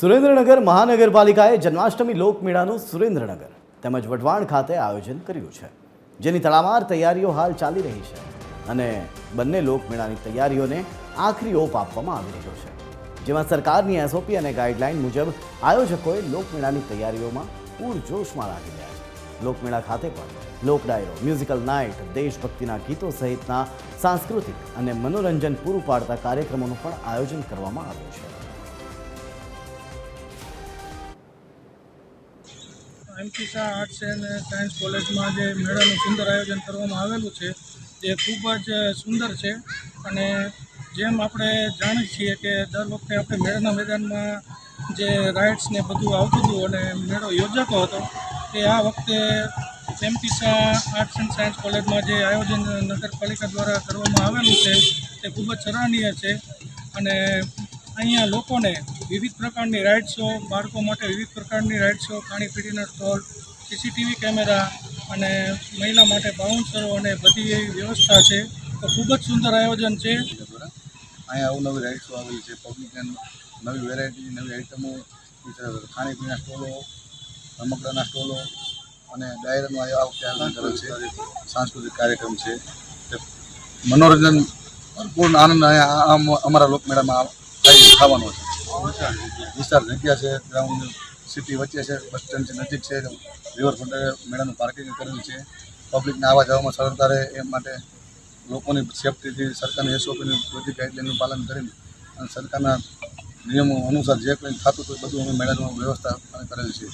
સુરેન્દ્રનગર મહાનગરપાલિકાએ જન્માષ્ટમી લોકમેળાનું સુરેન્દ્રનગર તેમજ વઢવાણ ખાતે આયોજન કર્યું છે. જેની તડામાર તૈયારીઓ હાલ ચાલી રહી છે અને બંને લોકમેળાની તૈયારીઓને આખરી ઓપ આપવામાં આવી રહ્યો છે. જેમાં સરકારની એસઓપી અને ગાઈડલાઈન મુજબ આયોજકોએ લોકમેળાની તૈયારીઓમાં પૂરજોશમાં લાગી રહ્યા છે. લોકમેળા ખાતે પણ લોકડાયરો મ્યુઝિકલ નાઇટ, દેશભક્તિના ગીતો સહિતના સાંસ્કૃતિક અને મનોરંજન પૂરું પાડતા કાર્યક્રમોનું પણ આયોજન કરવામાં આવ્યું છે. MP Shah arts and science કોલેજમાં જે મેળાનું સુંદર આયોજન કરવામાં આવેલું છે જે ખૂબ જ સુંદર છે. અને જેમ આપણે જાણીએ છીએ કે દર વખતે આપણે મેળાના મેદાનમાં જે રાઇડ્સ ને બધું આવતું હતું અને મેળો યોજાતો હતો તે આ વખતે એમપી આર્ટ્સ એન્ડ સાયન્સ કોલેજમાં જે આયોજન નગરપાલિકા દ્વારા કરવામાં આવેલું છે, તે ખૂબ જ સરાહનીય છે. અને અહીંયા લોકોને વિવિધ પ્રકારની રાઇડ શો બાળકો માટે વિવિધ પ્રકારની રાઇડ શો ખાણીપીણીના સ્ટોલ સીસીટીવી કેમેરા અને મહિલા માટે બાઉન્સરો અને બધી એવી વ્યવસ્થા છે. તો ખૂબ જ સુંદર આયોજન છે. અહીંયા અવનવી રાઇડ્સો આવેલી છે. પબ્લિકને નવી વેરાયટી નવી આઇટમો ખાણીપીણીના સ્ટોલો રમકડાના સ્ટોલો અને ડાયરાનું આ વખતે આયોજન કરેલ છે. સાંસ્કૃતિક કાર્યક્રમ છે. મનોરંજન ભરપૂર આનંદ અહીંયા અમારા લોકમેળામાં ખાવાનો છે. વિસ્તાર જગ્યા છે, ગ્રાઉન્ડ સિટી વચ્ચે છે, બસ સ્ટેન્ડ છે, નજીક છે રિવરફ્રન્ટે મેળાનું પાર્કિંગ કરેલું છે. પબ્લિકને આવવા જવામાં સરળતા રહે એ માટે લોકોની સેફટીથી સરકારની એસઓપીની બધી ગાઈડલાઇનનું પાલન કરીને અને સરકારના નિયમો અનુસાર જે કંઈ થતું હતું બધું અમે મેળાનું વ્યવસ્થા કરેલી છે.